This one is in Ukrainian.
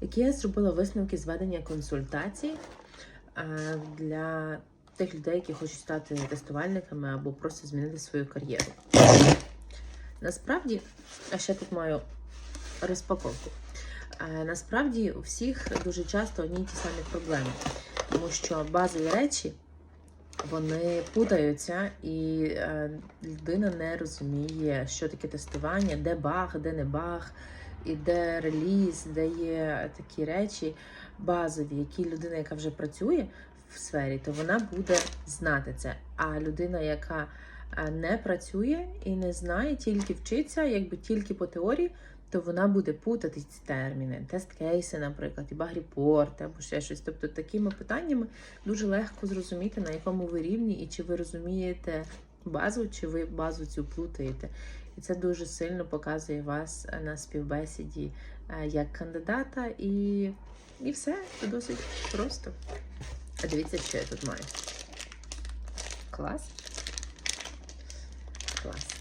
які я зробила висновки з ведення консультацій для тих людей, які хочуть стати тестувальниками або просто змінити свою кар'єру. Насправді, а ще тут маю розпаковку. Насправді у всіх дуже часто одні й ті самі проблеми, тому що базові речі вони путаються, і е, людина не розуміє, що таке тестування, де баг, де не баг, і де реліз, де є такі речі базові, які людина, яка вже працює в сфері, то вона буде знати це. А людина, яка не працює і не знає, тільки вчиться, якби тільки по теорії, то вона буде путати ці терміни, тест-кейси, наприклад, і баг-репорти або ще щось. Тобто такими питаннями дуже легко зрозуміти, на якому ви рівні, і чи ви розумієте базу, чи ви базу цю плутаєте. І це дуже сильно показує вас е, на співбесіді е, як кандидата, і, і все, це досить просто. А дивіться, що я тут маю. Клас. bless.